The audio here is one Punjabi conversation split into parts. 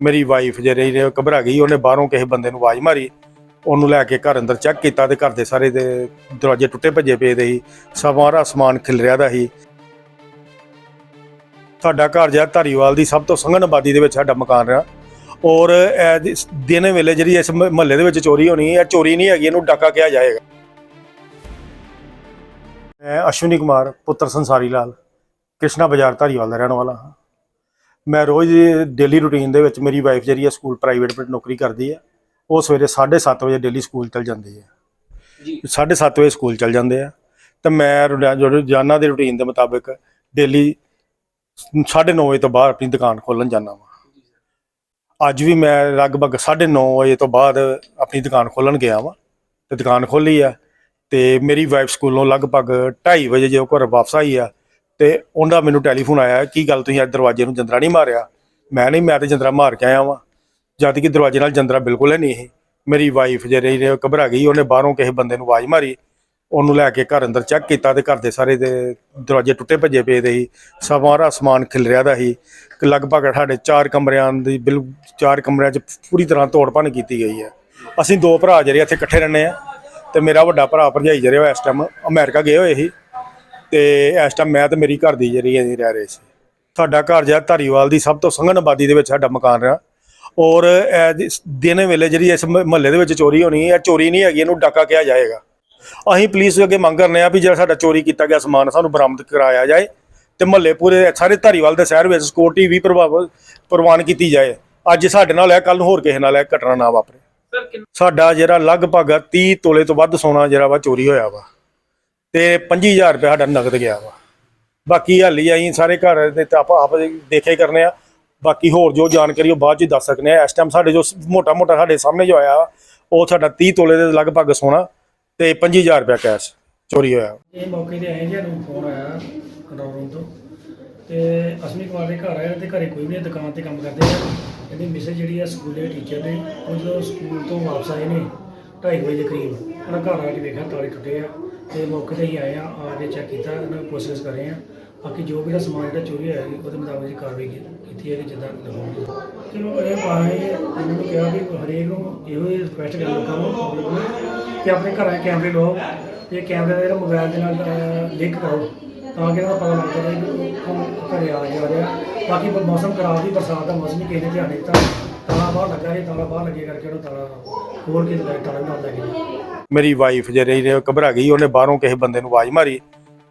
ਮੇਰੀ ਵਾਈਫ ਜਿਹੜੀ ਨੇ ਘਬਰਾ ਗਈ, ਉਹਨੇ ਬਾਹਰੋਂ ਕਿਸੇ ਬੰਦੇ ਨੂੰ ਆਵਾਜ਼ ਮਾਰੀ। ਉਹਨੂੰ ਲੈ ਕੇ ਘਰ ਅੰਦਰ ਚੈੱਕ ਕੀਤਾ ਤੇ ਘਰ ਦੇ ਸਾਰੇ ਦੇ ਦਰਵਾਜ਼ੇ ਟੁੱਟੇ ਭੱਜੇ ਪਏ ਦੇ ਸੀ, ਸਾਰਾ ਸਮਾਨ ਖਿਲਰਿਆ ਦਾ ਸੀ। ਸਾਡਾ ਘਰ ਜਿਹੜਾ ਧਾਰੀਵਾਲ ਦੀ ਸਭ ਤੋਂ ਸੰਘਣ ਆਬਾਦੀ ਦੇ ਵਿੱਚ ਸਾਡਾ ਮਕਾਨ ਰਿਹਾ। ਔਰ ਇਹ ਦਿਨ ਵੇਲੇ ਜਿਹੜੀ ਇਸ ਮਹੱਲੇ ਦੇ ਵਿੱਚ ਚੋਰੀ ਹੋਣੀ, ਇਹ ਚੋਰੀ ਨਹੀਂ ਹੈਗੀ, ਇਹਨੂੰ ਡਾਕਾ ਕਿਹਾ ਜਾਏਗਾ। ਮੈਂ ਅਸ਼ਵਨੀ ਕੁਮਾਰ, ਪੁੱਤਰ ਸੰਸਾਰੀ ਲਾਲ, ਕ੍ਰਿਸ਼ਨਾ ਬਾਜ਼ਾਰ ਧਾਰੀਵਾਲ ਦਾ ਰਹਿਣ ਵਾਲਾ ਹਾਂ। ਮੈਂ ਰੋਜ਼ ਡੇਲੀ ਰੂਟੀਨ ਦੇ ਵਿੱਚ ਮੇਰੀ ਵਾਈਫ ਜਿਹੜੀ ਹੈ ਸਕੂਲ ਪ੍ਰਾਈਵੇਟ ਵਿੱਚ ਨੌਕਰੀ ਕਰਦੀ ਹੈ ਉਹ ਸਵੇਰੇ 7:30 ਵਜੇ ਡੇਲੀ ਸਕੂਲ ਚਲ ਜਾਂਦੀ ਹੈ ਜੀ। 7:30 ਵਜੇ ਸਕੂਲ ਚਲ ਜਾਂਦੇ ਆ। ਤੇ ਮੈਂ ਰੋਜ਼ਾ- ਜੋ ਰੋਜ਼ਾਨਾ ਦੇ ਰੂਟੀਨ ਦੇ ਮੁਤਾਬਿਕ ਡੇਲੀ 9:30 ਵਜੇ ਤੋਂ ਬਾਅਦ ਆਪਣੀ ਦੁਕਾਨ ਖੋਲਣ ਜਾਂਦਾ ਵਾਂ। ਅੱਜ ਵੀ ਮੈਂ ਲਗਭਗ 9:30 ਵਜੇ ਤੋਂ ਬਾਅਦ ਆਪਣੀ ਦੁਕਾਨ ਖੋਲਣ ਗਿਆ ਵਾਂ ਤੇ ਦੁਕਾਨ ਖੋਲੀ ਆ ਤੇ ਮੇਰੀ ਵਾਈਫ ਸਕੂਲੋਂ ਲਗਭਗ 2:30 ਵਜੇ ਜਦੋਂ ਘਰ ਵਾਪਸ ਆਈ ਆ ਤੇ ਉਹਦਾ ਮੈਨੂੰ ਟੈਲੀਫੋਨ ਆਇਆ, ਕੀ ਗੱਲ ਤੁਸੀਂ ਅੱਜ ਦਰਵਾਜ਼ੇ ਨੂੰ ਜੰਦਰਾ ਨਹੀਂ ਮਾਰਿਆ? ਮੈਂ ਨਹੀਂ, ਮੈਂ ਤੇ ਜੰਦਰਾ ਮਾਰ ਕੇ ਆਇਆ ਵਾਂ। ਜਦ ਕਿ ਦਰਵਾਜ਼ੇ ਨਾਲ ਜੰਦਰਾ ਬਿਲਕੁਲ ਹੀ ਨਹੀਂ ਸੀ। ਮੇਰੀ ਵਾਈਫ ਜਿਹੜੀ ਨੇ ਘਬਰਾ ਗਈ, ਉਹਨੇ ਬਾਹਰੋਂ ਕਿਸੇ ਬੰਦੇ ਨੂੰ ਆਵਾਜ਼ ਮਾਰੀ। ਉਹਨੂੰ ਲੈ ਕੇ ਘਰ ਅੰਦਰ ਚੈੱਕ ਕੀਤਾ ਤੇ ਘਰ ਦੇ ਸਾਰੇ ਦੇ ਦਰਵਾਜ਼ੇ ਟੁੱਟੇ ਭੱਜੇ ਪਏ ਦੇ ਸੀ। ਸਾਰਾ ਸਮਾਨ ਖਿਲਰਿਆ ਦਾ ਸੀ। ਲਗਭਗ ਸਾਡੇ ਚਾਰ ਕਮਰਿਆਂ ਦੀ ਬਿਲ, ਚਾਰ ਕਮਰਿਆਂ 'ਚ ਪੂਰੀ ਤਰ੍ਹਾਂ ਤੋੜ ਭੰਨ ਕੀਤੀ ਗਈ ਹੈ। ਅਸੀਂ ਦੋ ਭਰਾ ਜਿਹੜੇ ਇੱਥੇ ਇਕੱਠੇ ਰਹਿੰਦੇ ਆ ਤੇ ਮੇਰਾ ਵੱਡਾ ਭਰਾ ਭਰਜਾਈ ਜਿਹੜੇ ਉਹ ਇਸ ਟਾਈਮ ਅਮਰੀਕਾ ਗਏ ਹੋਏ ਸੀ। ਤੇ ਇਸ ਟਾਈਮ ਮੈਂ ਤੇ ਮੇਰੀ ਘਰ ਦੀ ਜਿਹੜੀ ਅਸੀਂ ਰਹਿ ਰਹੇ ਸੀ। ਸਾਡਾ ਘਰ ਜਿਹੜਾ ਧਾਰੀਵਾਲ ਦੀ ਸਭ ਤੋਂ ਸੰਘਣ ਆਬਾਦੀ ਦੇ ਵਿੱਚ ਸਾਡਾ ਮਕਾਨ ਰਿਹਾ। ਔਰ ਦਿਨ ਵੇਲੇ ਜਿਹੜੀ ਇਸ ਮਹੱਲੇ ਦੇ ਵਿੱਚ ਚੋਰੀ ਹੋਣੀ ਇਹ ਚੋਰੀ ਨਹੀਂ ਹੈਗੀ ਇਹਨੂੰ ਡਾਕਾ ਕਿਹਾ ਜਾਏਗਾ। ਅਸੀਂ ਪੁਲਿਸ ਅੱਗੇ ਮੰਗ ਕਰਨੇ ਆ ਵੀ ਜਿਹੜਾ ਸਾਡਾ ਚੋਰੀ ਕੀਤਾ ਗਿਆ ਸਮਾਨ ਸਾਨੂੰ ਬਰਾਮਦ ਕਰਾਇਆ ਜਾਏ ਤੇ ਮਹੱਲੇ ਪੂਰੇ ਸਾਰੇ ਧਾਰੀਵਾਲ ਦੇ ਸ਼ਹਿਰ ਵਿੱਚ ਸਿਕਿਉਰਿਟੀ ਵੀ ਪ੍ਰਭਾਵ ਪ੍ਰਵਾਨ ਕੀਤੀ ਜਾਏ। ਅੱਜ ਸਾਡੇ ਨਾਲ ਹੈ ਕੱਲ ਨੂੰ ਹੋਰ ਕਿਸੇ ਨਾਲ ਹੈ ਘਟਨਾ ਨਾ ਵਾਪਰੇ। ਸਾਡਾ ਜਿਹੜਾ ਲਗਭਗ 30 ਤੋਲੇ ਤੋਂ ਵੱਧ ਸੋਨਾ ਜਿਹੜਾ ਵਾ ਚੋਰੀ ਹੋਇਆ ਵਾ। ਤੇ 25000 ਰੁਪਏ ਸਾਡਾ ਨਗਦ ਗਿਆ ਵਾ। ਬਾਕੀ ਹਾਲੀ ਅਸੀਂ ਸਾਰੇ ਘਰ ਦੇ ਤਾਂ ਆਪਾਂ ਆਪ ਦੇਖੇ ਕਰਨੇ ਆ। ਬਾਕੀ ਹੋਰ ਜੋ ਜਾਣਕਾਰੀ ਉਹ ਬਾਅਦ ਚ ਦੱਸ ਸਕਨੇ ਆ। ਇਸ ਟਾਈਮ ਸਾਡੇ ਜੋ ਮੋਟਾ ਮੋਟਾ ਸਾਡੇ ਸਾਹਮਣੇ ਜੋ ਆਇਆ ਉਹ ਸਾਡਾ 30 ਤੋਲੇ ਦੇ ਲਗਭਗ ਸੋਨਾ ਤੇ 25000 ਰੁਪਏ ਕੈਸ਼ ਚੋਰੀ ਹੋਇਆ। ਇਹ ਮੌਕੇ ਤੇ ਆਏ ਜੀ ਫੋਨ ਆਇਆ ਕੰਟਰੋਲ ਰੂਮ ਤੋਂ। ਤੇ ਅਸ਼ਵਨੀ ਕੁਮਾਰ ਦੇ ਘਰ ਆਏ ਤੇ ਘਰੇ ਕੋਈ ਨਹੀਂ ਦੁਕਾਨ ਤੇ ਕੰਮ ਕਰਦੇ ਆ। ਇਹਦੀ ਮਿਸੇਜ ਜਿਹੜੀ ਆ ਸਕੂਲੇ ਟੀਚਰ ਨੇ, ਉਹ ਜਦੋਂ ਸਕੂਲ ਤੋਂ ਵਾਪਸ ਆਏ ਨੇ 2:30 ਵਜੇ ਦੇ ਕਰੀਬ, ਉਹਨਾਂ ਘਰ ਆ ਕੇ ਵੇਖਿਆ ਤਾਲੇ ਟੁੱਟੇ ਆ। ਤੇ ਮੌਕੇ ਤੇ ਹੀ ਆਏ ਆ ਆ ਕੇ ਚੈੱਕ ਕੀਤਾ ਇਹਨਾਂ ਨੂੰ ਪੁੱਛਗਿੱਛ ਕਰ ਰਹੇ ਆ ਬਾਕੀ ਜੋ ਵੀ ਦਾ ਸਮਾਨ ਜਿਹੜਾ ਚੋਰੀ ਹੋਇਆ ਜੀ, ਉਹਦੇ ਮੁਤਾਬਕ ਜੀ ਕਾਰਵਾਈ ਕੀ- ਕੀਤੀ ਹੈ ਕਿ ਜਿੱਦਾਂ ਲਗਾਉਣੀ ਚਲੋ ਇਹ ਪਾਏ ਇਹਨਾਂ ਨੂੰ ਕਿਹਾ ਵੀ ਹਰੇਕ ਨੂੰ ਇਹੋ ਹੀ ਰਿਕੁਐਸਟ ਕਰ ਲੋਕਾਂ ਨੂੰ public ਨੂੰ ਕਿ ਆਪਣੇ ਘਰਾਂ 'ਚ ਕੈਮਰੇ ਲਵਾਓ ਤੇ ਕੈਮਰੇ ਦਾ ਜਿਹੜਾ ਮੋਬਾਈਲ ਦੇ ਨਾਲ ਲਿੰਕ ਕਰੋ ਤਾਂ ਕਿ ਇਹਨਾਂ ਦਾ ਪਤਾ ਲੱਗ ਜਾਵੇ ਕਿ ਉਹ ਘਰੇ ਆ ਜਾ ਰਿਹਾ। ਬਾਕੀ ਬ- ਮੌਸਮ ਖਰਾਬ ਸੀ ਬਰਸਾਤ ਦਾ ਮੌਸਮ ਹੀ ਕਿਸੇ ਨੇ ਧਿਆਨ ਨਹੀਂ ਦਿੱਤਾ ਤਾਲਾ ਬਾਹਰ ਲੱਗਾ ਸੀ ਤਾਲਾ ਬਾਹਰ ਲੱਗੇ ਕਰਕੇ ਉਹਨੂੰ ਤਾਲਾ ਖੋਲ ਕੇ ਤੇ ਤਾਲਾ ਨਾਲ ਲੱਗ ਗਿਆ ਮੇਰੀ ਵਾਈਫ ਜਿਹੜੀ ਨੇ ਘਬਰਾ ਗਈ, ਉਹਨੇ ਬਾਹਰੋਂ ਕਿਸੇ ਬੰਦੇ ਨੂੰ ਆਵਾਜ਼ ਮਾਰੀ।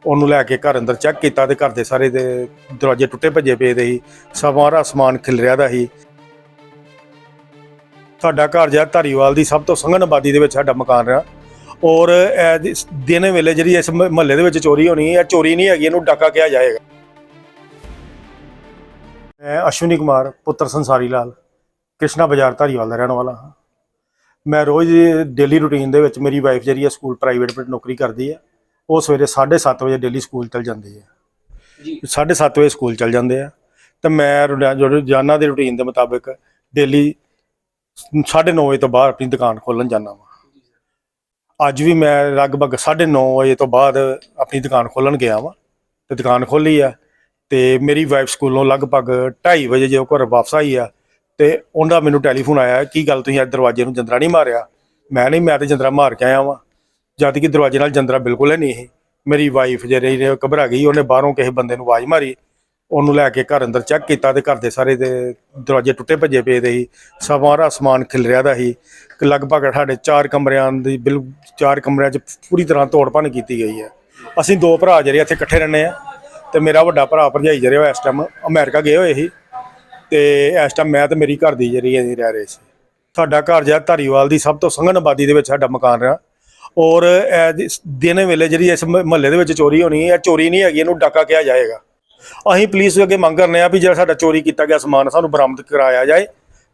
ਉਹਨੂੰ ਲੈ ਕੇ ਘਰ ਅੰਦਰ ਚੈੱਕ ਕੀਤਾ ਤੇ ਘਰ ਦੇ ਸਾਰੇ ਦੇ ਦਰਵਾਜ਼ੇ ਟੁੱਟੇ ਭੱਜੇ ਪਏ ਦੇ ਸੀ। ਸਾਰਾ ਸਮਾਨ ਖਿਲਰਿਆ ਦਾ ਸੀ। ਸਾਡਾ ਘਰ ਜਿਹੜਾ ਧਾਰੀਵਾਲ ਦੀ ਸਭ ਤੋਂ ਸੰਘਣ ਆਬਾਦੀ ਦੇ ਵਿੱਚ ਸਾਡਾ ਮਕਾਨ ਰਿਹਾ। ਔਰ ਇਹ ਦੀ- ਦਿਨ ਵੇਲੇ ਜਿਹੜੀ ਇਸ ਮਹੱਲੇ ਦੇ ਵਿੱਚ ਚੋਰੀ ਹੋਣੀ, ਇਹ ਚੋਰੀ ਨਹੀਂ ਹੈਗੀ, ਇਹਨੂੰ ਡਾਕਾ ਕਿਹਾ ਜਾਏਗਾ। ਮੈਂ ਅਸ਼ਵਨੀ ਕੁਮਾਰ, ਪੁੱਤਰ ਸੰਸਾਰੀ ਲਾਲ, ਕ੍ਰਿਸ਼ਨਾ ਬਾਜ਼ਾਰ ਧਾਰੀਵਾਲ ਦਾ ਰਹਿਣ ਵਾਲਾ ਹਾਂ। ਮੈਂ ਰੋਜ਼ ਡੇਲੀ ਰੂਟੀਨ ਦੇ ਵਿੱਚ ਮੇਰੀ ਵਾਈਫ ਜਿਹੜੀ ਹੈ ਸਕੂਲ ਪ੍ਰਾਈਵੇਟ ਵਿੱਚ ਨੌਕਰੀ ਕਰਦੀ ਹੈ ਉਹ ਸਵੇਰੇ 7:30 ਵਜੇ ਡੇਲੀ ਸਕੂਲ ਚਲ ਜਾਂਦੀ ਹੈ ਜੀ। 7:30 ਵਜੇ ਸਕੂਲ ਚਲ ਜਾਂਦੇ ਆ। ਤੇ ਮੈਂ ਰੋਜ਼ਾ- ਜੋ ਰੋਜ਼ਾਨਾ ਦੇ ਰੂਟੀਨ ਦੇ ਮੁਤਾਬਿਕ ਡੇਲੀ 9:30 ਵਜੇ ਤੋਂ ਬਾਅਦ ਆਪਣੀ ਦੁਕਾਨ ਖੋਲਣ ਜਾਂਦਾ ਵਾਂ। ਅੱਜ ਵੀ ਮੈਂ ਲਗਭਗ 9:30 ਵਜੇ ਤੋਂ ਬਾਅਦ ਆਪਣੀ ਦੁਕਾਨ ਖੋਲਣ ਗਿਆ ਵਾਂ। ਤੇ ਦੁਕਾਨ ਖੋਲੀ ਆ ਤੇ ਮੇਰੀ ਵਾਈਫ ਸਕੂਲੋਂ ਲਗਭਗ 2:30 ਵਜੇ ਜਦੋਂ ਘਰ ਵਾਪਸ ਆਈ ਆ ਤੇ ਉਹਦਾ ਮੈਨੂੰ ਟੈਲੀਫੋਨ ਆਇਆ, ਕੀ ਗੱਲ ਤੁਸੀਂ ਅੱਜ ਦਰਵਾਜ਼ੇ ਨੂੰ ਜੰਦਰਾ ਨਹੀਂ ਮਾਰਿਆ? ਮੈਂ ਨਹੀਂ, ਮੈਂ ਤੇ ਜੰਦਰਾ ਮਾਰ ਕੇ ਆਇਆ ਵਾਂ। ਜਦ ਕਿ ਦਰਵਾਜ਼ੇ ਨਾਲ ਜੰਦਰਾ ਬਿਲਕੁਲ ਹੀ ਨਹੀਂ ਸੀ। ਮੇਰੀ ਵਾਈਫ ਜਿਹੜੀ ਘਬਰਾ ਗਈ, ਉਹਨੇ ਬਾਹਰੋਂ ਕਿਸੇ ਬੰਦੇ ਨੂੰ ਆਵਾਜ਼ ਮਾਰੀ। ਉਹਨੂੰ ਲੈ ਕੇ ਘਰ ਅੰਦਰ ਚੈੱਕ ਕੀਤਾ ਤੇ ਘਰ ਦੇ ਸਾਰੇ ਦੇ ਦਰਵਾਜ਼ੇ ਟੁੱਟੇ ਭੱਜੇ ਪਏ ਦੇ ਸੀ। ਸਾਰਾ ਸਮਾਨ ਖਿਲਰਿਆ ਦਾ ਸੀ। ਲਗਭਗ ਸਾਡੇ ਚਾਰ ਕਮਰਿਆਂ ਦੀ ਬਿਲ, ਚਾਰ ਕਮਰਿਆਂ 'ਚ ਪੂਰੀ ਤਰ੍ਹਾਂ ਤੋੜ ਭੰਨ ਕੀਤੀ ਗਈ ਹੈ। ਅਸੀਂ ਦੋ ਭਰਾ ਜਿਹੜੇ ਇੱਥੇ ਇਕੱਠੇ ਰਹਿੰਦੇ ਆ ਤੇ ਮੇਰਾ ਵੱਡਾ ਭਰਾ ਭਰਜਾਈ ਜਿਹੜੇ ਉਹ ਇਸ ਟਾਈਮ ਅਮਰੀਕਾ ਗਏ ਹੋਏ ਸੀ। ਤੇ ਇਸ ਟਾਈਮ ਮੈਂ ਤੇ ਮੇਰੀ ਘਰ ਦੀ ਜਿਹੜੀ ਅਸੀਂ ਰਹਿ ਰਹੇ ਸੀ। ਸਾਡਾ ਘਰ ਜਿਹੜਾ ਧਾਰੀਵਾਲ ਦੀ ਸਭ ਤੋਂ ਸੰਘਣ ਆਬਾਦੀ ਦੇ ਵਿੱਚ ਸਾਡਾ ਮਕਾਨ ਰਿਹਾ। ਔਰ ਇਹ ਦਿਨ ਵੇਲੇ ਜਿਹੜੀ ਇਸ ਮਹੱਲੇ ਦੇ ਵਿੱਚ ਚੋਰੀ ਹੋਣੀ ਇਹ ਚੋਰੀ ਨਹੀਂ ਹੈਗੀ ਇਹਨੂੰ ਡਾਕਾ ਕਿਹਾ ਜਾਏਗਾ। ਅਸੀਂ ਪੁਲਿਸ ਅੱਗੇ ਮੰਗ ਕਰਨੇ ਆ ਵੀ ਜਿਹੜਾ ਸਾਡਾ ਚੋਰੀ ਕੀਤਾ ਗਿਆ ਸਮਾਨ ਸਾਨੂੰ ਬਰਾਮਦ ਕਰਾਇਆ ਜਾਏ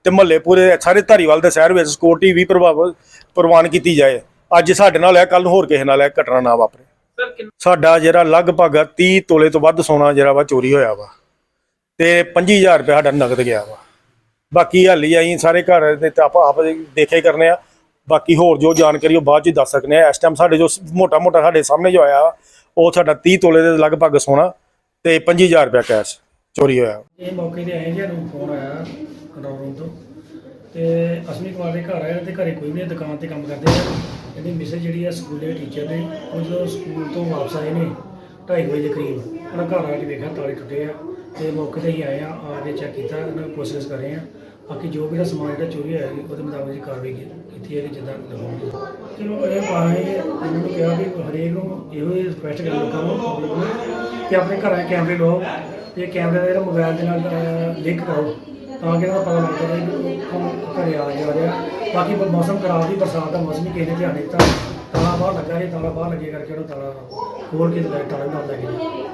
ਤੇ ਮਹੱਲੇ ਪੂਰੇ ਸਾਰੇ ਧਾਰੀਵਾਲ ਦੇ ਸ਼ਹਿਰ ਵਿੱਚ ਸਿਕਿਉਰਿਟੀ ਵੀ ਪ੍ਰਭਾਵ ਪ੍ਰਵਾਨ ਕੀਤੀ ਜਾਏ। ਅੱਜ ਸਾਡੇ ਨਾਲ ਹੈ ਕੱਲ ਹੋਰ ਕਿਸੇ ਨਾਲ ਹੈ ਘਟਨਾ ਨਾ ਵਾਪਰੇ। ਸਾਡਾ ਜਿਹੜਾ ਲਗਭਗ 30 ਤੋਲੇ ਤੋਂ ਵੱਧ ਸੋਨਾ ਜਿਹੜਾ ਵਾ ਚੋਰੀ ਹੋਇਆ ਵਾ। ਤੇ 25000 ਰੁਪਏ ਸਾਡਾ ਨਗਦ ਗਿਆ ਵਾ। ਬਾਕੀ ਹਾਲੀ ਅਸੀਂ ਸਾਰੇ ਘਰ ਦੇ ਤਾਂ ਆਪਾਂ ਆਪ ਦੇਖੇ ਕਰਨੇ ਆ। ਬਾਕੀ ਹੋਰ ਜੋ ਜਾਣਕਾਰੀ ਉਹ ਬਾਅਦ ਚ ਦੱਸ ਸਕਨੇ ਆ। ਇਸ ਟਾਈਮ ਸਾਡੇ ਜੋ ਮੋਟਾ ਮੋਟਾ ਸਾਡੇ ਸਾਹਮਣੇ ਜੋ ਆਇਆ, ਉਹ ਸਾਡਾ 30 ਤੋਲੇ ਦੇ ਲਗਭਗ ਸੋਨਾ ਤੇ 25000 ਰੁਪਏ ਕੈਸ਼ ਚੋਰੀ ਹੋਇਆ। ਇਹ ਮੌਕੇ ਤੇ ਆਏ ਜੀ ਫੋਨ ਆਇਆ ਕੰਟਰੋਲ ਰੂਮ ਤੋਂ। ਤੇ ਅਸ਼ਵਨੀ ਕੁਮਾਰ ਦੇ ਘਰ ਆਏ ਤੇ ਘਰੇ ਕੋਈ ਨਹੀਂ, ਦੁਕਾਨ ਤੇ ਕੰਮ ਕਰਦੇ ਆ। ਇਹਦੀ ਮਿਸੇਜ ਜਿਹੜੀ ਆ ਸਕੂਲੇ ਟੀਚਰ ਨੇ, ਉਹ ਜਦੋਂ ਸਕੂਲ ਤੋਂ ਵਾਪਸ ਆਏ ਨੇ 2:30 ਵਜੇ ਦੇ ਕਰੀਬ, ਉਹਨਾਂ ਘਰ ਆ ਕੇ ਵੇਖਿਆ, ਤਾਲੇ ਟੁੱਟੇ ਆ। ਤੇ ਮੌਕੇ ਤੇ ਹੀ ਆਏ ਆ ਆ ਕੇ ਚੈੱਕ ਕੀਤਾ ਉਹਨਾਂ ਨੂੰ ਕੋਸ਼ਿਸ਼ ਕਰ ਰਹੇ ਆ ਬਾਕੀ ਜੋ ਵੀ ਦਾ ਸਮਾਨ ਜਿਹੜਾ ਚੋਰੀ ਹੋਇਆ ਜੀ, ਉਹਦੇ ਮੁਤਾਬਕ ਜੀ ਕਾਰਵਾਈ ਕੀ- ਕੀਤੀ ਹੈ ਕਿ ਜਿੱਦਾਂ ਲਗਾਉਣੀ ਚਲੋ ਇਹ ਪਾਏ ਇਹਨਾਂ ਨੂੰ ਕਿਹਾ ਵੀ ਹਰੇਕ ਨੂੰ ਇਹੋ ਹੀ ਰਿਕੁਐਸਟ ਕਰ ਲੋਕਾਂ ਨੂੰ public ਨੂੰ ਕਿ ਆਪਣੇ ਘਰਾਂ 'ਚ ਕੈਮਰੇ ਲਵਾਓ ਤੇ ਕੈਮਰੇ ਦਾ ਜਿਹੜਾ ਮੋਬਾਈਲ ਦੇ ਨਾਲ ਲਿੰਕ ਕਰੋ ਤਾਂ ਕਿ ਇਹਨਾਂ ਦਾ ਪਤਾ ਲੱਗ ਜਾਵੇ ਕਿ ਉਹ ਕੌਣ ਘਰੇ ਆ ਜਾ ਰਿਹਾ। ਬਾਕੀ ਬ- ਮੌਸਮ ਖਰਾਬ ਦੀ ਬਰਸਾਤ ਦਾ ਮੌਸਮ ਹੀ ਕਿਸੇ ਨੇ ਧਿਆਨ ਨਹੀਂ ਦਿੱਤਾ। ਤਾਲਾ ਬਾਹਰ ਲੱਗਾ ਸੀ ਤਾਲਾ ਬਾਹਰ ਲੱਗੇ ਕਰਕੇ ਉਹਨੂੰ ਤਾਲਾ ਹੋਰ ਕੇ ਤੇ ਤਾਲਾ ਵੀ ਨਾਲ ਲੱਗ ਗਿਆ